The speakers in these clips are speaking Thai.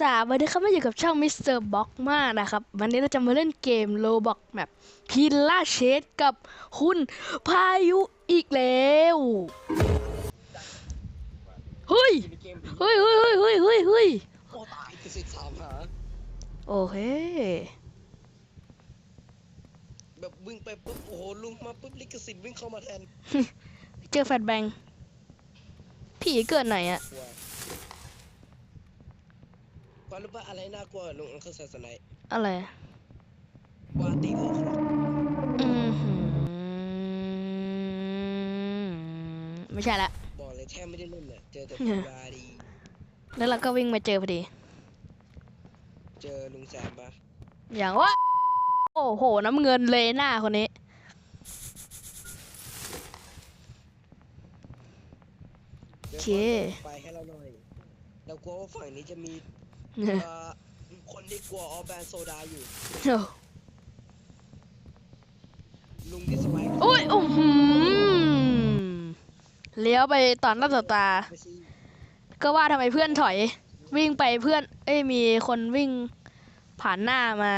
สวัสดีครับมาอยู่กับช่องมิสเตอร์บ็อกมากนะครับ วันนี้เราจะมาเล่นเกมโลบอกแบบพิลล่าเชดกับคุณพายุอีกแล้วเฮ้ยในเกมเฮ้ยเฮ้ยเฮ้ยเฮ้ยเฮ้ยเฮ้ยโอ้ตายคือสิบสามหาโอเคแบบวิ่งไปปุ๊บโอ้โหลุงมาปุ๊บลิขสิทธิ์วิ่งเข้ามาแทน เจอแฟดแบงค์ผีเกิดไหนอะ กลัวกว่ารู้ปะอะไรน่ากลัวลุงอังเคิลศาสนาอะไร วาตีโอครอกอือหือไม่ใช่ละ บอกเลยแทบไม่ได้เล่นเนี่ยเจอแต่เนี่ยยาดีแล้วเราก็วิ่งมาเจอพอดี เจอลุงแซมปะอย่างว่า โอ้โห น้ำเงินเลยหน้าคนนี้ โอเคขอไปให้เราหน่อยเรากลัวว่าฝั่งนี้จะมี เอ่อคนที่กลัวออแบนโซดาอยู่ลุงที่สมัยโอ้ยโอ้โหเลี้ยวไปตอนรับต่อตา ไม่ใช่ก็ว่าทำไมเพื่อนถอย วิ่งไปเพื่อน เอ้ยมีคนวิ่งผ่านหน้ามา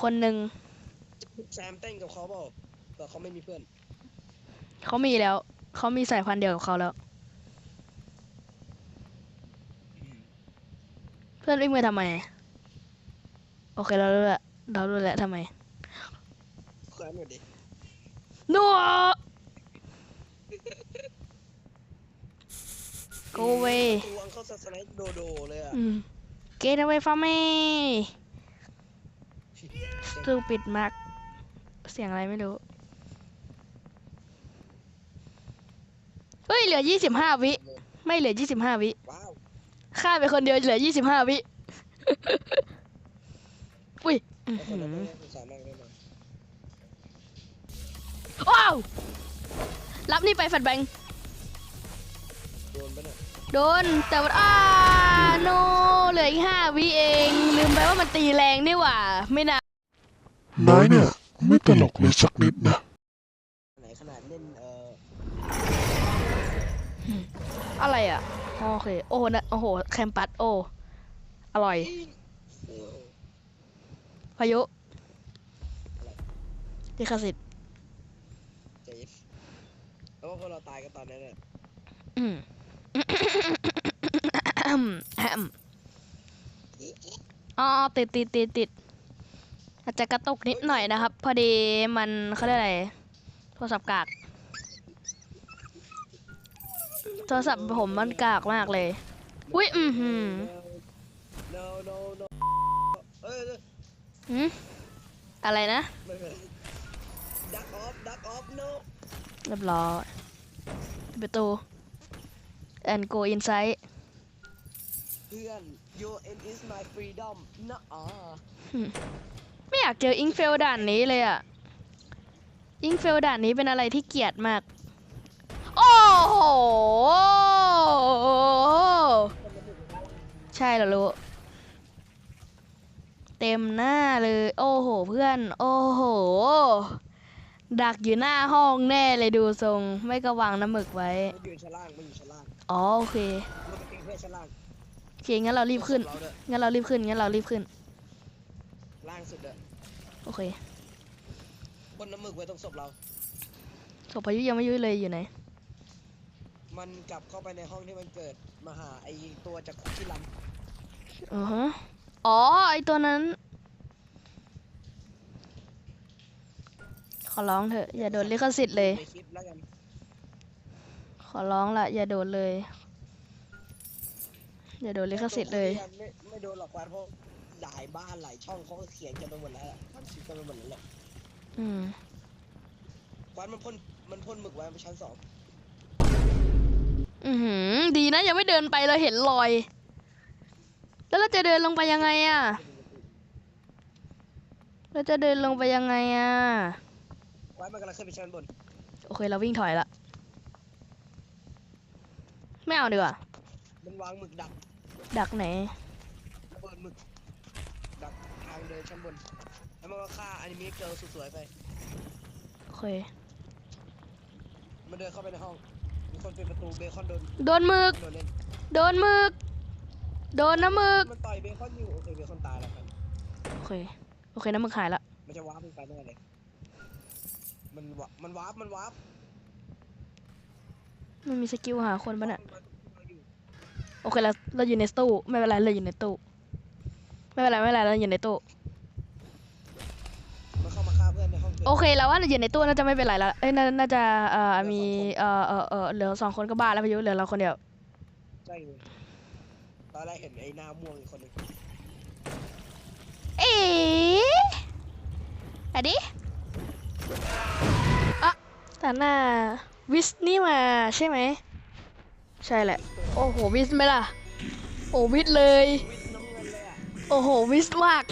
คนหนึ่งแซมเต้นกับเขาเปล่าแต่เขาไม่มีเพื่อน เขามีแล้ว เขามีสายพันธุ์เดียวกับเขาแล้ว พื่อนวิ่งไปทำไม โอเคเรารู้แล้วเรารู้แล้วทำไมแขวนหน่อยดินัว go away ตัวอังเขาสไลด์โดโดเลยอะอืม get away from me stupid มาก เสียงอะไรไม่รู้ เฮ้ย เหลือยี่สิบห้าวิ ไม่เหลือยี่สิบห้าวิว้าว ฆ่าไปคนเดียวเหลือยี่สิบห้าวิ อุ้ยอื้อไอ้คหืนนั้นอไม่สงสารมากเลยนะว้าว รับนี่ไปแฟดแบงค์โดนปะเนี่ยโดน แต่ว่าอ้าโนเหลืออีกห้าวิเอง ลืมไปว่ามันตีแรงนี่หว่า ไม่น่านายเนี่ย ไม่ตลกเลยสักนิดนะ ไหนขนาดเล่นเอ่ออะไรอะ โอเค โอ้นะโอ้โห แคมปัส โอ้ อร่อยเออพายุดิคาสิทธิ์เจฟแล้วว่าพวกเราตายกันตอนนั้นเนี่ยอืมอ๋อ ติดติดติดติดอาจจะกระตุกนิดหน่อยนะครับ พอดีมันเขาเรียกอะไร โทรศัพท์กาก โทรศัพท์ผมมันกากมากเลย อุ้ยอือหือ no no no เอ้ยเอ้ยหืมอะไรนะ ไม่เป็นไรดักออฟดักออฟ no เรียบร้อยปิดประตู and go inside เพื่อน your end is my freedom นะอ่าไม่อยากเจออิงเฟลด่านนี้เลยอะอิงเฟลด่านนี้เป็นอะไรที่เกลียดมาก โอ้โห ใช่เหรอลูกเต็มหน้าเลย โอ้โห เพื่อน โอ้โห ดักอยู่หน้าห้องแน่เลยดูทรง ไม่ก็วางน้ำหมึกไว้ มันอยู่ชั้นล่างมันอยู่ชั้นล่างอ๋อโอเค มันเป็นเพื่อนชั้นล่างโอเค งั้นเรารีบขึ้น เราด้วยงั้นเรารีบขึ้น งั้นเรารีบขึ้น ล่างสุดอะโอเค บนน้ำหมึกไว้ตรงศพเราศพพายุยังไม่ยุ้ยเลยอยู่ไหน มันกลับเข้าไปในห้องที่มันเกิดมาหาไอตัวจากคุกที่ลอ๋อฮะอ๋อ ไอตัวนั้น ขอร้องเถอะำอย่าโดนลิขสิทธิ์เลย ในคลิปแล้วกันขอร้องละ อย่าโดนเลย อย่าโดนลิขสิทธิ์เลย ไม่ไม่โดนหรอกวันเพราะหลายบ้านหลายช่องเขาก็เขียนกันไปหมดแล้วอะทำคลิปกันไปหมดแล้วแหละอืม วันมันพ่นมันพ่นหมึกไว้บนชั้นสอง อือหือ ดีนะยังไม่เดินไปเราเห็นรอย แล้วเราจะเดินลงไปยังไงอะเราจะเดินลงไปยังไงอะวันมันกำลังขึ้นไปชั้นบน โอเคเราวิ่งถอยละ ไม่เอาดีกว่า มันวางหมึกดัก ดักไหนระเบิดหมึก ดักทางเดินชั้นบน แล้วมันก็ฆ่าอนิเมะเกิร์ลสวยๆไป โอเค มันเดินเข้าไปในห้อง มีคนปิดประตูเบคอนโดนโดนหมึก โดนเล่นโดนหมึก โดนน้ำหมึก มันต่อยเบคอนอยู่โอเคเบคอนตายแล้วครับโอเค โอเคน้ำหมึกหายละมันจะวาร์ปมึงไปแน่เลยมันวะมันวาร์ปมันวาร์ปไม่มีสกิลหาคนปะเนี่ยมันอยู่โอเคเราเราอยู่ในตู้ ไม่เป็นไรเราอยู่ในตู้ ไม่เป็นไรไม่เป็นไรเราอยู่ในตู้ โอเคแล้วว่าเราอยู่ในตู้น่าจะไม่เป็นไรแล้วเอ้ยน่าน่าจะเอ่อมีเอ่อเอ่อเอ่อเหลือสองคนก็บ้าแล้วพายุเหลือเราคนเดียวใช่เลยตอนแรกเห็นไอ้หน้าม่วงอีกคนหนึงเอ๋อันนี้อะแต่หน้าวิสนี่มาใช่ไหมใช่แหละ โอ้โหวิสไหมล่ะโอ้วิสเลยวิทน้ำเงินเลยอะโอ้โหวิสมาก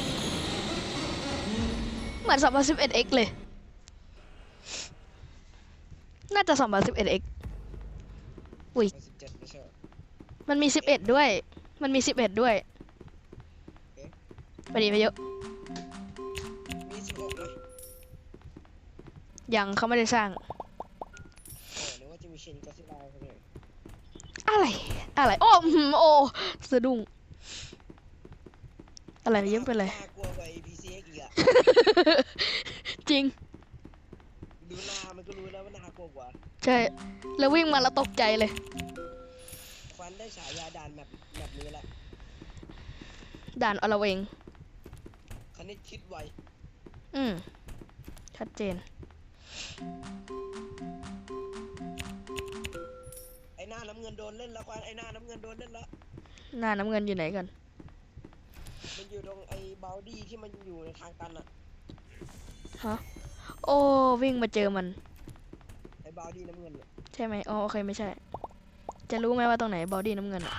เหมือน 2011x เลย น่าจะ 2011x อุ้ยมันสิบเจ็ดไม่ใช่เหรอมันมี11ด้วย มันมี11ด้วยไปดีไปเยอะมีสิบหกเลยยังเขาไม่ได้สร้างโอ้นึกว่าจะมีชินก็ซิล่าเขาเลยอะไร อะไร โอ้อื้อหือโอ้สะดุ้งอะไรเยิ้มไปเลยน่ากลัวกว่า APCX อีกอะจริง ดูหน้ามันก็รู้แล้วว่าน่า กลัวกว่าใช่ แล้ววิ่งมาแล้วตกใจเลยฟันได้ฉายาดานแบบแบบนี้แหละด่านอลเวง คณิตคิดไวอืม ชัดเจน ไอ้หน้าน้ำเงินโดนเล่นแล้วควันไอ้หน้าน้ำเงินโดนเล่นแล้วหน้าน้ำเงินอยู่ไหนกัน มันอยู่ตรงไอ้บาวดี้ที่มันอยู่ในทางตันอะโอ้ วิ่งมาเจอมัน ไอ้บาวดี้น้ำเงินเนี่ยใช่ไหมอ๋อโอเคไม่ใช่ จะรู้ไหมว่าตรงไหนบอดี้น้ำเงินอะ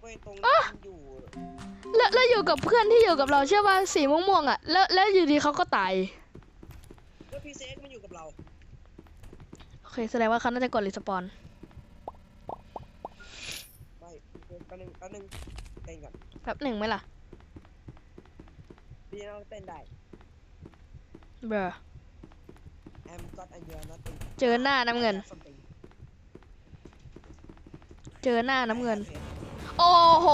เว้ยตรงที่มันอยู่แล้วแล้วอยู่กับเพื่อนที่อยู่กับเราใช่ป่ะสีม่วงๆอะแล้วแล้วอยู่ดีเขาก็ตายแล้ว PCX มันอยู่กับเราโอเคแสดงว่าเขาน่าจะกดรีสปอนไม่แป๊บนึงแป๊บนึงเต้นก่อนแป๊บหนึ่งไหมล่ะพี่น้องเต้นได้เบอ I'm got a year nothing เจอหน้าน้ำเงิน something เจอหน้าน้ำเงิน โอ้โห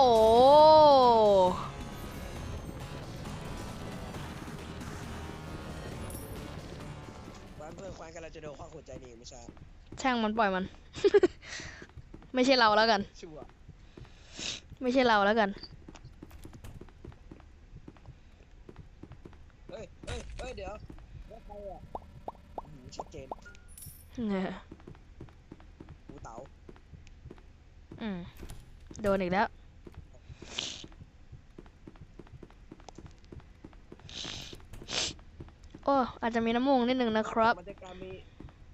วันเพื่อนควานกันเราจะโดนข้อหัวใจนี่ไม่ใช่ช่างมันปล่อยมัน ไม่ใช่เราแล้วกัน ชัวร์ไม่ใช่เราแล้วกัน เฮ้ยเฮ้ยเฮ้ยเดี๋ยวว่าใครอะอื้อหือ ชัดเจนเนี่ยหูเต๋าอืมโดนอีกแล้ว โอ้ อาจจะมีน้ำมูกนิดนึงนะครับ มันจะการมี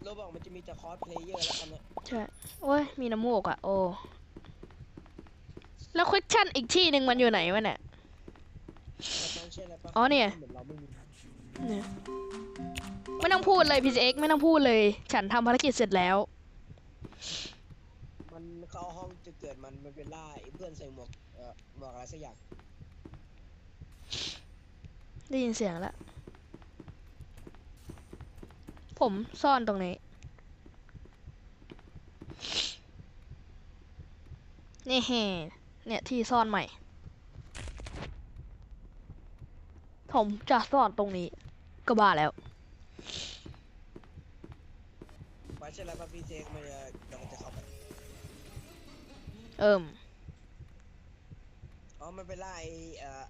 โรบอกมันจะมีแต่คอสเพลเยอร์แล้วกันนะใช่ โอ้ย มีน้ำมูกอะ โอ้ แล้วควิกชั่นอีกที่หนึ่งมันอยู่ไหนวะเนี่ย แต่มันเชื่ออะไรปะอ๋อเนี่ย เหมือนเราไม่มี เนี่ย ไม่ต้องพูดเลย PCX ไม่ต้องพูดเลย ฉันทำภารกิจเสร็จแล้ว มันเข้าห้องจะเกิดมันมันเป็นล่าไอ้เพื่อนใส่หมวกเอ่อหมวกอะไรสักอย่างได้ยินเสียงแล้ว ผมซ่อนตรงนี้ นี่แฮเนี่ยที่ซ่อนใหม่ ผมจะซ่อนตรงนี้ ก็บ้าแล้ว ว่าเชื่ออะไรปะพี่เจคมันจะเดี๋ยวมันจะเข้าไปเอิ่ม อ๋อมันเป็นล่าไอ้เอ่อ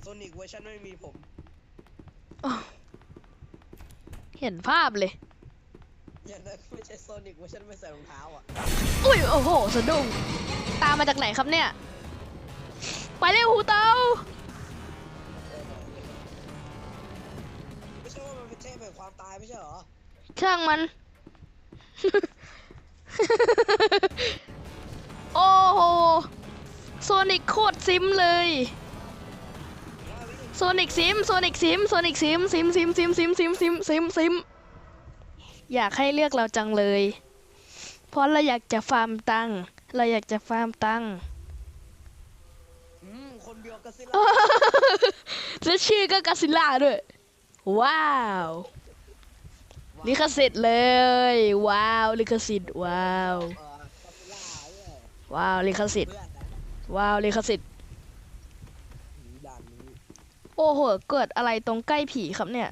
โซนิกเวอร์ชันไม่มีผม เห็นภาพเลย อย่างนั้นไม่ใช่โซนิกเวอร์ชันไม่ใส่รองเท้าอะ อุ้ย โอ้โหสะดุ้งตามมาจากไหนครับเนี่ย ไปเร็วหูเตาไม่ใช่ว่ามันเป็นเทพแห่งความตายไม่ใช่เหรอ ช่างมัน โอ้โห โซนิกโคตรซิมเลยว่าวิโซนิกซิม โซนิกซิม โซนิกซิม ซิมซิมซิมซิมซิมซิมซิมซิม อยากให้เลือกเราจังเลย เพราะเราอยากจะฟาร์มตังค์เราอยากจะฟาร์มตังค์อืมคนเดียวกับซิล่าและชื่อก็กาซิล่าด้วย ว้าว ลิขสิทธิ์เลย ว้าว ลิขสิทธิ์ว้าวเอ่อกับซิล่าเนี่ยว้าว ลิขสิทธิ์เพื่อนนะว้าวเลขสิทธิ์ด่านนี้โอ้โห เกิดอะไรตรงใกล้ผีครับเนี่ย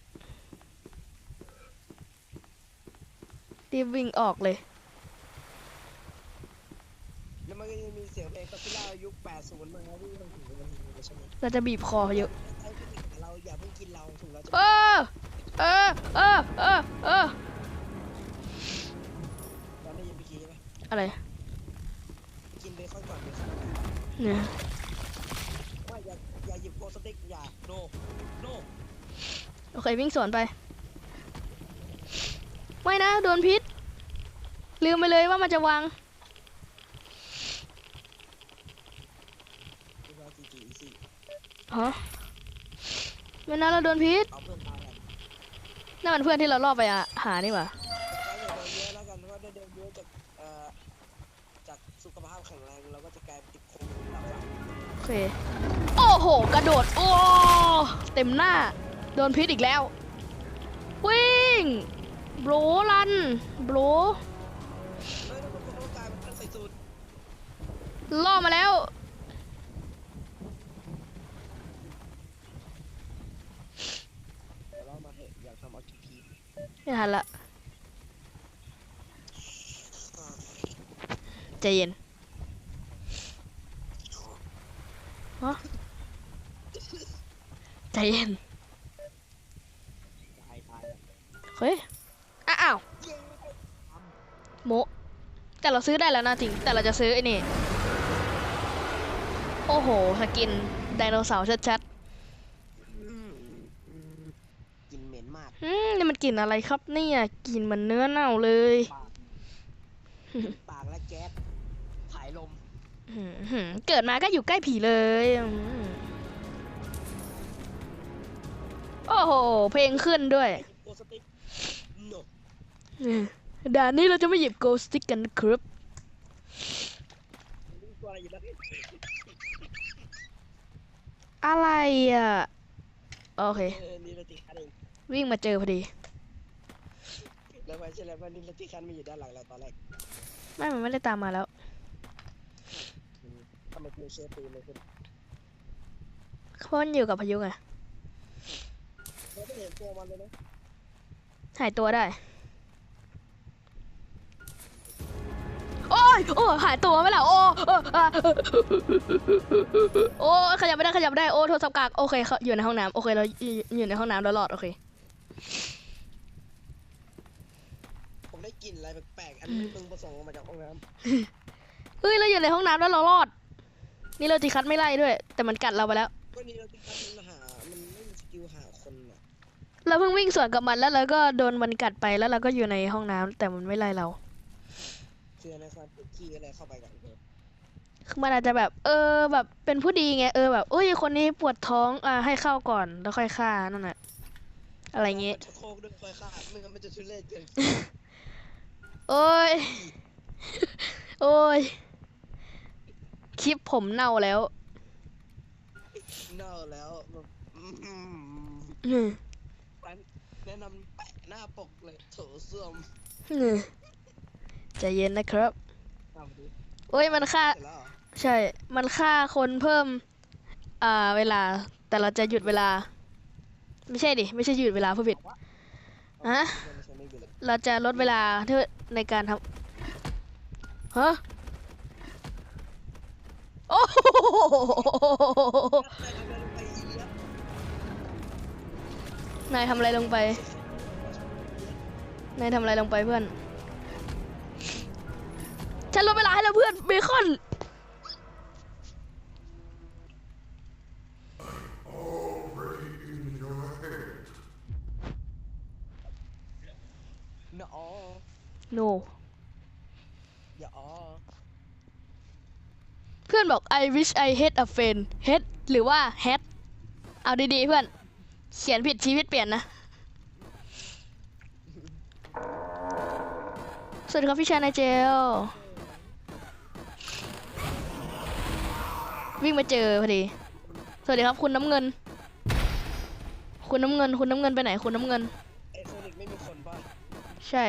รีบวิ่งออกเลย แล้วมันก็จะมีเสียงเพลงก็ซิล่ายุค80มาวิ่งมาถึงมันใช่ไหมเราจะบีบคอเยอะไอ้ผู้หญิงเราอย่าเพิ่งกินเราถึงเราจะเออ เออเออเออเออเราได้ยินเมื่อกี้ไหมอะไรกินเบคอนก่อนเบคอนเนี่ยว่าอย่าอย่าหยิบโกสติ๊กอย่าโนโนโอเควิ่งสวนไปไม่นะโดนพิษ ลืมไปเลยว่ามันจะวางฮะไม่นะเราโดนพิษเอาเพื่อ นตายกันนั่นมันเพื่อนที่เราล่อไปอะหานี่หว่าแต่ก็อย่าเดินเยอะแล้วกันเพราะว่าถ้าเดินเยอะจากเอ่อจากสุขภาพแข็งแรงเราก็จะกลายเป็นติดโควิดหลับหลังโอเค โอ้โห กระโดด โอ้ เต็มหน้า โดนพิษอีกแล้ว วิ่งโบรลันโบรเฮ้ยแล้วมันก็กลายเป็นใส่สูตรล่อมาแล้ว เดี๋ยวเรามาเถอะอยากทำเอาทีพี ไม่ทันละใจเย็นฮะใจเย็นเฮ้ย อ้าว โม แต่เราซื้อได้แล้วนะจริง แต่เราจะซื้อไอ้นี่ โอ้โห สกินไดโนเสาร์ชัดอืมอืมกลินเหม็นมาก ๆ อืมนี่มันกลิ่นอะไรครับเนี่ยกลิ่นเหมือนเนื้อเน่าเลยปากปากและแก๊สผายลมอื้อหือเกิดมาก็อยู่ใกล้ผีเลยอื้อหือโอ้โห เพลงขึ้นด้วย โกสติ๊กโนอืมด่านนี้เราจะไม่หยิบโกสติกกันนะครับตัวอะไรอยู่แล้วอะไรอะ โอเค เออนี่เราติดคันเอง วิ่งมาเจอพอดี แล้วไปใช่แล้วว่านี่เราติดคันมาอยู่ด้านหลังเราตอนแรกไม่ มันไม่ได้ตามมาแล้วอืมทำไมกูเชื่อปืนเลยคุณเพราะมันอยู่กับพายุไง เราไม่เห็นตัวมันเลยนะหายตัวได้ โอ้ย โอ้ยหายตัวไม่แล้วโอ้เอออะโอ้ยขยับไม่ได้ ขยับไม่ได้ โอ้โทรศัพท์กาก โอเคเขาอยู่ในห้องน้ำโอเค เราอยู่อยู่ในห้องน้ำเรารอด โอเค ผมได้กลิ่นอะไรแปลกๆ อันนี้มึงผสมออกมาจากห้องน้เฮ้ย เราอยู่ในห้องน้ำแล้วเรารอด นี่เราตีคัดไม่ไล่ด้วย แต่มันกัดเราไปแล้วำก็นี่เราติดคันมันหา มันไม่มีสกิลหาคนอะเราเพิ่งวิ่งสวนกับมันแล้วเราก็โดนมันกัดไปแล้วเราก็อยู่ในห้องน้ำแต่มันไม่ไล่เรา คือในความเป็นขี้อะไรเข้าไปกันเถอะคือมันอาจจะแบบ เออแบบเป็นผู้ดีไงเออแบบเอ้ยคนนี้ปวดท้องอ่าให้เข้าก่อนแล้วค่อยฆ่านั่นน่ะ อะไรเงี้ยมันจะโคกด้วยไฟค่าไม่งั้นมันจะทุเรศเกินโอ้ย โอ้ย คลิปผมเน่าแล้ว เน่าแล้วแบบอืมอืมแนะนำแปะหน้าปกเลยโถส้วมอืมใจเย็นนะครับตามดูโอ้ยมันฆ่าเสร็จแล้วเหรอใช่ มันฆ่าคนเพิ่ม อ่า เวลา แต่เราจะหยุดเวลา ไม่ใช่ดิ ไม่ใช่หยุดเวลาผู้ผิดฮะเป็นไรเราจะลดเวลาที่ในการทำฮะโอ้โหนายทำอะไรลงไป นายทำอะไรลงไปเพื่อน ฉันลดเวลาให้แล้วเพื่อนเบคอน เนาะอ๋อ no อย่าอ๋อเพื่อนบอก I wish I had a friend had หรือว่า had เอาดีๆเพื่อน เขียนผิดชีวิตเปลี่ยนนะ สวัสดีครับพี่ชายนายเจล วิ่งมาเจอพอดี สวัสดีครับคุณน้ำเงิน คุณน้ำเงิน คุณน้ำเงินไปไหน คุณน้ำเงินไอโซนิกไม่มีคนป่ะ ใช่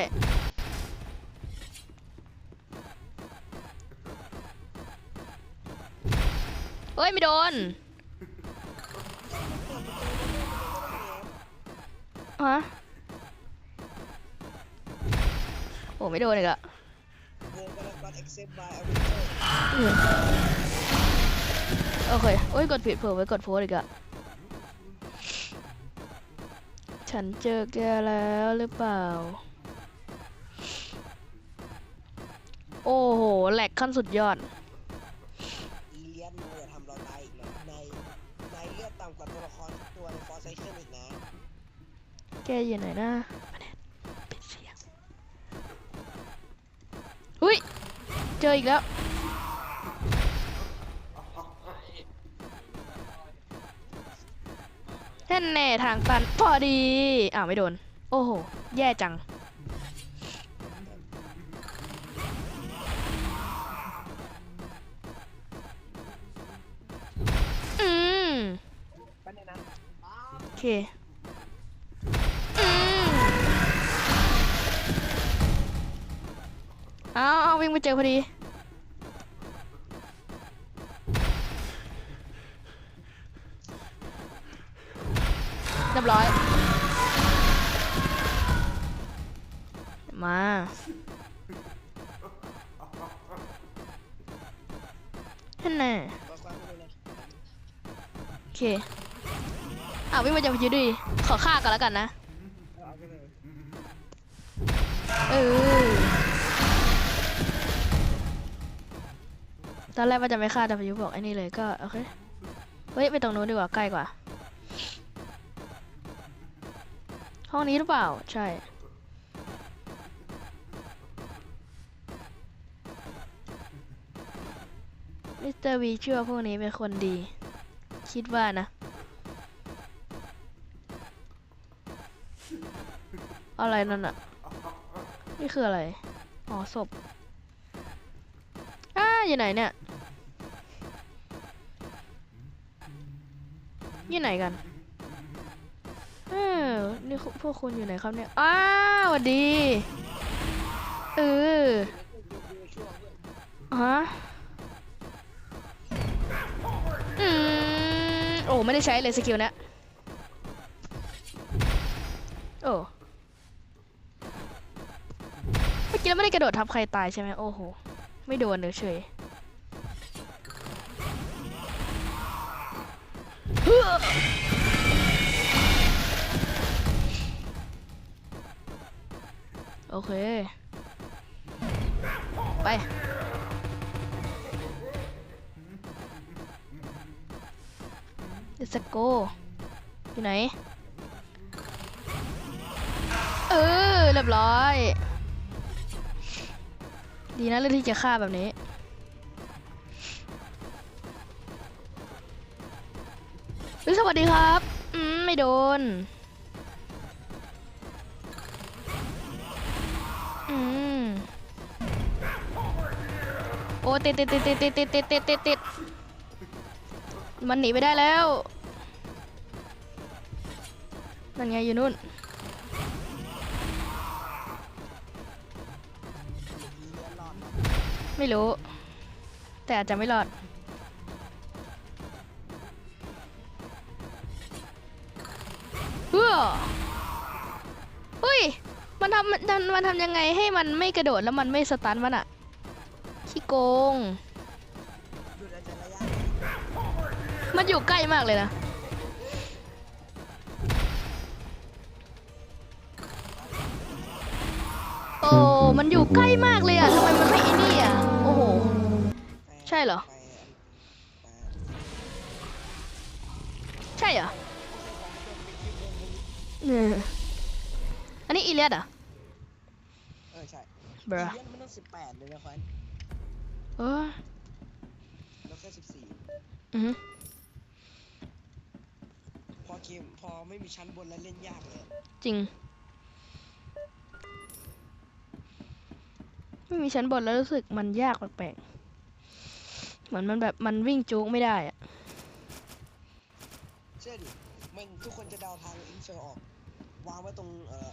เอ้ย ไม่โดน ฮะ โอ้ไม่โดนอีกอะโอเคโอ้ย กดผิดเผื่อไว้กดโพสอีกอะฉันเจอแกแล้วหรือเปล่า โอ้โห แหลกขั้นสุดยอด แกอยู่ไหนนะมาเน็ตปิดเสียงอุ้ย เจออีกแล้ว แน่แน่ทางตันพอดี อ้าวไม่โดน โอ้โห แย่จัง อืมไปเนี่ยนะโอเค วิ่งไปเจอพอดี เรียบร้อย มา ท่านน่ะก็ฟังไม่เลยโอเค อ่าวิ่งมาเจอพอดีดิขอฆ่ากันแล้วกันนะ เออ ตอนแรกว่าจะไม่ฆ่าแต่พายุบอกไอ้นี่เลยก็โอเค เฮ้ยไปตรงนู้นดีกว่าใกล้กว่า ห้องนี้หรือเปล่า ใช่มิสเตอร์วีเชื่อว่าพวกนี้เป็นคนดี คิดว่านะ อะไรนั่นอะนี่คืออะไร อ๋อศพอ้าอยู่ไหนเนี่ย อยู่ไหนกันเออนี่พวกคุณอยู่ไหนครับเนี่ยอ้าวสวัสดีเออฮะอืมโอ้ไม่ได้ใช้เลยสกิลเนะโอ้เมื่อกี้เราไม่ได้กระโดดทับใครตายใช่ไหมโอ้โห ไม่โดนเลยเฉย โอเค ไป Let's go อยู่ไหน เออ เรียบร้อย ดีนะเรื่องที่จะฆ่าแบบนี้ วัสดีครับ อืม ไม่โดน อืม โอ้ติดติดติดติดติดติดติดติดติดติดมันหนีไปได้แล้ว นั่นไงอยู่นู่น ไม่รู้ แต่อาจจะไม่รอด เฮ้ย มันทำมันทำมันทำยังไงให้มันไม่กระโดดแล้วมันไม่สตันมันอะขี้โกง มันอยู่ใกล้มากเลยนะโอ้มันอยู่ใกล้มากเลยอะทำไมมันไม่ไอ้นี่อะโอ้โห ใช่เหรอ เอออันนี้อีเลียดเหรอะเออใช่บรอีเลียนมันต้องสิบแปดเลยนะควันเออแล้วแค่สิบสี่อือหือพอเกมพอไม่มีชั้นบนแล้วเล่นยากเลยจริง ไม่มีชั้นบนแล้วรู้สึกมันยากแปลกๆเหมือนมันแบบมันวิ่งจุกไม่ได้อะเชื่อดิมันทุกคนจะเดาทางอินเฟลออก วางไว้ตรงเอ่อ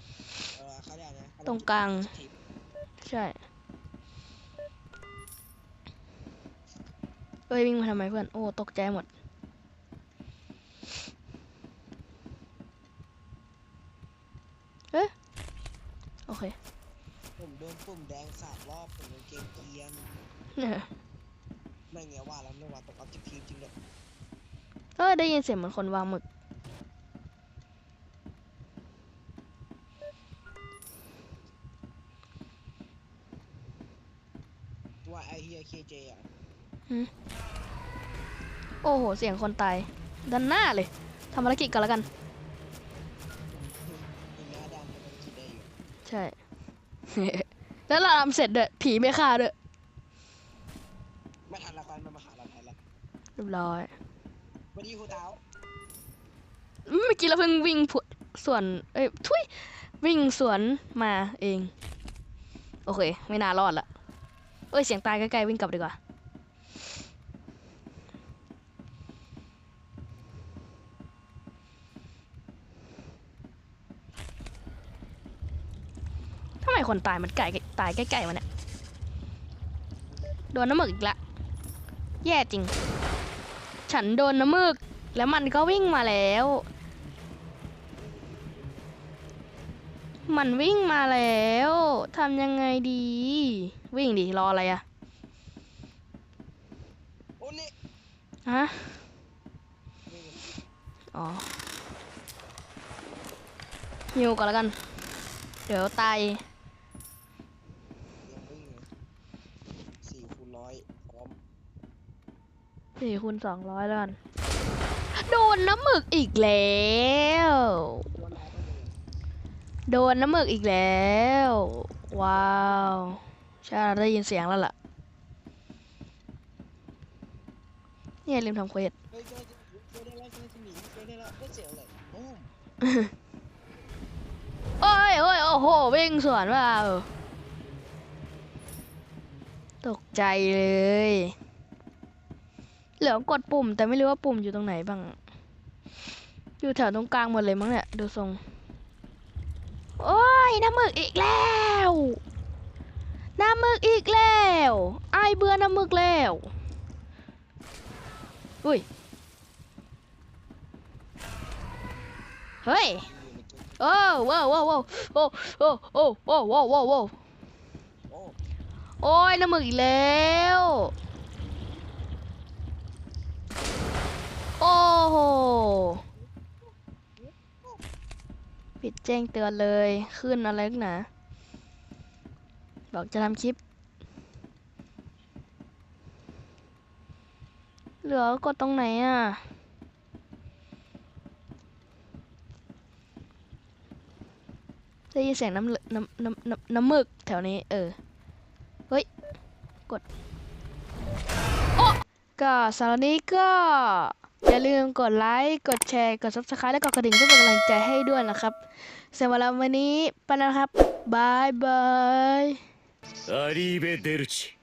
เอ่อเขาเรียกอะไรนะตรงกลางสถิตใช่เอ้ยวิ่งมาทำไมเพื่อน โอ้ ตกใจหมด เอ๊ะโอเค ผมโดนปุ่มแดงสามรอบผมโดนเกมเกียนเนี่ยไม่ไงว่าแล้วไม่ว่าตกออบเจกตีฟจริงเลยเออได้ยินเสียงเหมือนคนวางหมึก ว่าไอ เฮียเคเจอะโอ้โห เสียงคนตายด้านหน้าเลยทำภารกิจก่อนแล้วกันมีหน้าดำเป็นจีได้อยู่ใช่ แล้วเราทำเสร็จเด้อผีไม่ฆ่าเด้อไม่ทันละกันมันมาหาเราทันละเรียบร้อยวันนี้ครูดาวเมื่อกี้เราเพิ่งวิ่งผุส่วน เอ้ยทุยวิ่งสวนมาเอง โอเค ไม่น่ารอดละ เอ้ยเสียงตายใกล้ๆวิ่งกลับดีกว่าทำไมคนตายมันไก่ตายใกล้ๆมันเนี่ยโดนน้ำหมึกอีกละแย่จริง ฉันโดนน้ำหมึกแล้วมันก็วิ่งมาแล้ว มันวิ่งมาแล้วทำยังไงดี วิ่งดิรออะไรอะโอ้นี่ฮะนี่อ๋อฮิวก่อนแล้วกัน เดี๋ยวตายยังวิ่งเลยสี่คูณร้อยพร้อมสี่คูณสองร้อยแล้วกัน โดนน้ำหมึกอีกแล้วตัวน้อยก็เลยโดนน้ำหมึกอีกแล้ว ว้าว ใช่เราได้ยินเสียงแล้วล่ะเนี่ยลืมทำเควสเฮ้ยเจอเจอได้แล้วเจอยงเลยโอ้อยโอ้ยโอ้โหวิ่งสวนว่าตกใจเลย เหลือกดปุ่ม แต่ไม่รู้ว่าปุ่มอยู่ตรงไหนบ้าง อยู่แถวตรงกลางหมดเลยมั้งเนี่ย ดูทรง โอ้ยน้ำมึกอีกแล้ว น้ำมึกอีกแล้วไอเบื่อน้ำมึกแล้ว อุ้ย เฮ้ย โอ้ว้าวว้าวว้าวโอ้โอ้โอ้โอ้ว้าวว้าวว้โอ้โอ้ยน้ำมึกอีกแล้ว โอ้โหปิดแจ้งเตือนเลย ขึ้นอะไรนักหนา บอกจะทำคลิป เหลือกดตรงไหนอะ ได้ยินเสียงน้ำเลืน้ำน้ำน้ำน้ำมึกแถวนี้ เออ เฮ้ย กดก็สำหรับนี้ก็ อย่าลืมกดไลค์ กดแชร์ กด subscribe และกดกระดิ่งเพื่อเป็นกำลังใจให้ด้วยนะครับสำหรับวันนี้ไปแล้วนะครับบายบาย アリーベ・デルチ